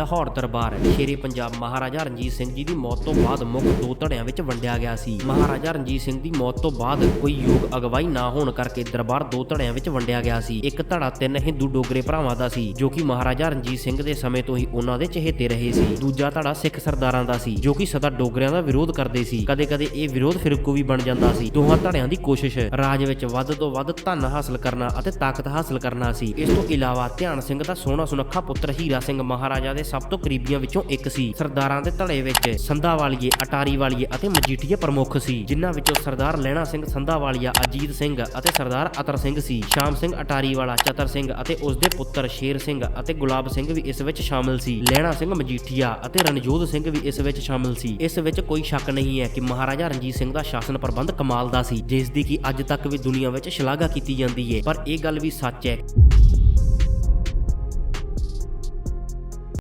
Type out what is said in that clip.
ਲਾਹੌਰ ਦਰਬਾਰ ਸ਼ੇਰੇ ਪੰਜਾਬ ਮਹਾਰਾਜਾ ਰਣਜੀਤ ਸਿੰਘ ਜੀ ਦੀ ਮੌਤ ਤੋਂ ਬਾਅਦ ਮੁੱਖ ਦੋ ਧੜਿਆਂ ਵਿੱਚ ਵੰਡਿਆ ਗਿਆ ਸੀ। ਮਹਾਰਾਜਾ ਰਣਜੀਤ ਸਿੰਘ ਦੀ ਮੌਤ ਤੋਂ ਬਾਅਦ ਕੋਈ ਯੋਗ ਅਗਵਾਈ ਨਾ ਹੋਣ ਕਰਕੇ ਦਰਬਾਰ ਦੋ ਧੜਿਆਂ ਵਿੱਚ ਵੰਡਿਆ ਗਿਆ ਸੀ। ਇੱਕ ਧੜਾ ਤਿੰਨ ਹਿੰਦੂ ਡੋਗਰੇ ਭਰਾਵਾਂ ਦਾ ਸੀ, ਜੋ ਕਿ ਮਹਾਰਾਜਾ ਰਣਜੀਤ ਸਿੰਘ ਦੇ ਸਮੇਂ ਤੋਂ ਹੀ ਉਹਨਾਂ ਦੇ ਚਹੇਤੇ ਰਹੇ ਸੀ। ਦੂਜਾ ਧੜਾ ਸਿੱਖ ਸਰਦਾਰਾਂ ਦਾ ਸੀ, ਜੋ ਕਿ ਸਦਾ ਡੋਗਰਿਆਂ ਦਾ ਵਿਰੋਧ ਕਰਦੇ ਸੀ। ਕਦੇ-ਕਦੇ ਇਹ ਵਿਰੋਧ ਫਿਰਕੂ ਵੀ ਬਣ ਜਾਂਦਾ ਸੀ। ਦੋਹਾਂ ਧੜਿਆਂ ਦੀ ਕੋਸ਼ਿਸ਼, ਰਾਜ ਵਿੱਚ ਵੱਧ ਤੋਂ ਵੱਧ ਧਨ ਹਾਸਲ ਕਰਨਾ ਅਤੇ ਤਾਕਤ ਹਾਸਲ ਕਰਨਾ ਸੀ। ਇਸ ਤੋਂ ਇਲਾਵਾ ਧਿਆਨ ਸਿੰਘ ਦਾ ਸੋਹਣਾ ਸੁਨੱਖਾ ਪੁੱਤਰ ਹੀਰਾ ਸਿੰਘ ਮਹਾਰਾਜਾ ਦੇ ਸਭ ਤੋਂ ਕਰੀਬੀਆਂ ਵਿੱਚੋਂ ਇੱਕ ਸੀ। ਸਰਦਾਰਾਂ ਦੇ ਧੜੇ ਵਿੱਚ ਸੰਧਾਵਾਲੀਏ ਅਟਾਰੀ ਅਤੇ ਮਜੀਠੀਏ ਪ੍ਰਮੁੱਖ ਸੀ, ਜਿਨ੍ਹਾਂ ਵਿੱਚੋਂ ਸਰਦਾਰ ਲਹਿਣਾ ਸਿੰਘ ਸੰਧਾਵਾਲੀਆ, ਅਜੀਤ ਸਿੰਘ ਅਤੇ ਸਰਦਾਰ ਅਤਰ ਸਿੰਘ ਸੀ। ਸ਼ਾਮ ਸਿੰਘ ਅਟਾਰੀ ਚਤਰ ਸਿੰਘ ਅਤੇ ਉਸ ਦੇ ਪੁੱਤਰ ਸ਼ੇਰ ਸਿੰਘ ਅਤੇ ਗੁਲਾਬ ਸਿੰਘ ਵੀ ਇਸ ਵਿੱਚ ਸ਼ਾਮਿਲ ਸੀ। ਲਹਿਣਾ ਸਿੰਘ ਮਜੀਠੀਆ ਅਤੇ ਰਣਜੋਧ ਸਿੰਘ ਵੀ ਇਸ ਵਿੱਚ ਸ਼ਾਮਿਲ ਸੀ। ਇਸ ਵਿੱਚ ਕੋਈ ਸ਼ੱਕ ਨਹੀਂ ਹੈ ਕਿ ਮਹਾਰਾਜਾ ਰਣਜੀਤ ਸਿੰਘ ਦਾ ਸ਼ਾਸਨ ਪ੍ਰਬੰਧ ਕਮਾਲ ਦਾ ਸੀ, ਜਿਸ ਦੀ ਕਿ ਅੱਜ ਤੱਕ ਵੀ ਦੁਨੀਆ ਵਿੱਚ ਸ਼ਲਾਘਾ ਕੀਤੀ ਜਾਂਦੀ ਹੈ। ਪਰ ਇਹ ਗੱਲ ਵੀ ਸੱਚ ਹੈ।